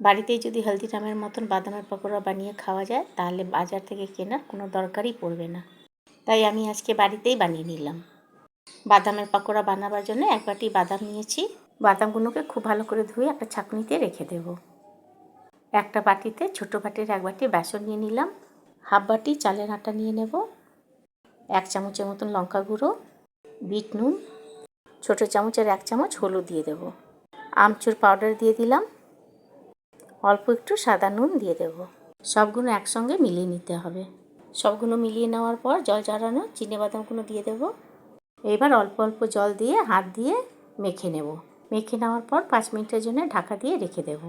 বাড়িতেই যদি হলদিরামের মতন বাদামের পকোড়া বানিয়ে খাওয়া যায়, তাহলে বাজার থেকে কেনার কোনো দরকারই পড়বে না। তাই আমি আজকে বাড়িতেই বানিয়ে নিলাম। বাদামের পকোড়া বানাবার জন্য এক বাটি বাদাম নিয়েছি। বাদামগুলোকে খুব ভালো করে ধুয়ে একটা ছাঁকনিতে রেখে দেব। একটা বাটিতে ছোটো বাটির এক বাটি বেসন নিয়ে নিলাম। হাফ বাটি চালের আটা নিয়ে নেব। এক চামচের মতন লঙ্কা গুঁড়ো, বিট নুন, ছোটো চামচের এক চামচ হলুদ দিয়ে দেব। আমচুর পাউডার দিয়ে দিলাম। অল্প একটু সাদা নুন দিয়ে দেব। সবগুলো একসঙ্গে মিলিয়ে নিতে হবে। সবগুলো মিলিয়ে নেওয়ার পর জল চিনে বাদামগুলো দিয়ে দেব। এবার অল্প অল্প জল দিয়ে হাত দিয়ে মেখে নেব। মেখে নেওয়ার পর পাঁচ মিনিটের জন্য ঢাকা দিয়ে রেখে দেব।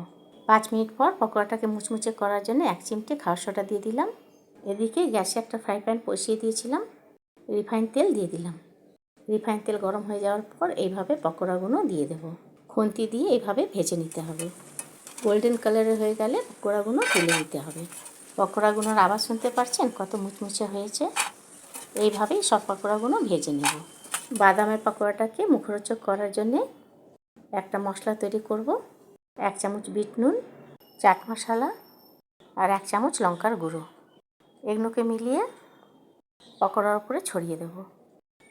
পাঁচ মিনিট পর পকোড়াটাকে মুচমুচে করার জন্য এক চিমটে খাওয়ার সোডা দিয়ে দিলাম। এদিকে গ্যাসে একটা ফ্রাই প্যান বসিয়ে দিয়েছিলাম। রিফাইন তেল দিয়ে দিলাম। রিফাইন তেল গরম হয়ে যাওয়ার পর এইভাবে পকোড়াগুলো দিয়ে দেব। খুন্তি দিয়ে এইভাবে ভেজে নিতে হবে। গোল্ডেন কালারের হয়ে গেলে পকোড়াগুলো তুলে নিতে হবে। পকোড়াগুলোর আবার শুনতে পারছেন? কত মুচমুচে হয়েছে? এইভাবেই সব পকোড়াগুলো ভেজে নেব। বাদামের পকোড়াটাকে মুখরোচক করার জন্যে একটা মশলা তৈরি করব। এক চামচ বিট নুন, চাট মশলা আর এক চামচ লঙ্কার গুঁড়ো। এগুলোকে মিলিয়ে পকোড়ার উপরে ছড়িয়ে দেব।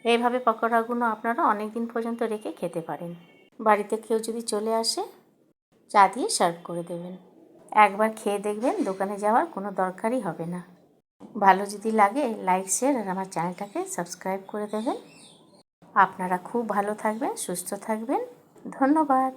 এইভাবে পকোড়াগুলো আপনারা অনেক দিন পর্যন্ত রেখে খেতে পারেন। বাড়িতে কেউ যদি চলে আসে চা দিয়ে সার্ভ করে দেবেন। একবার খেয়ে দেখবেন দোকানে যাওয়ার কোনো দরকারই হবে না। ভালো যদি লাগে লাইক শেয়ার আর আমার চ্যানেলটাকে সাবস্ক্রাইব করে দেবেন। আপনারা খুব ভালো থাকবেন, সুস্থ থাকবেন। ধন্যবাদ।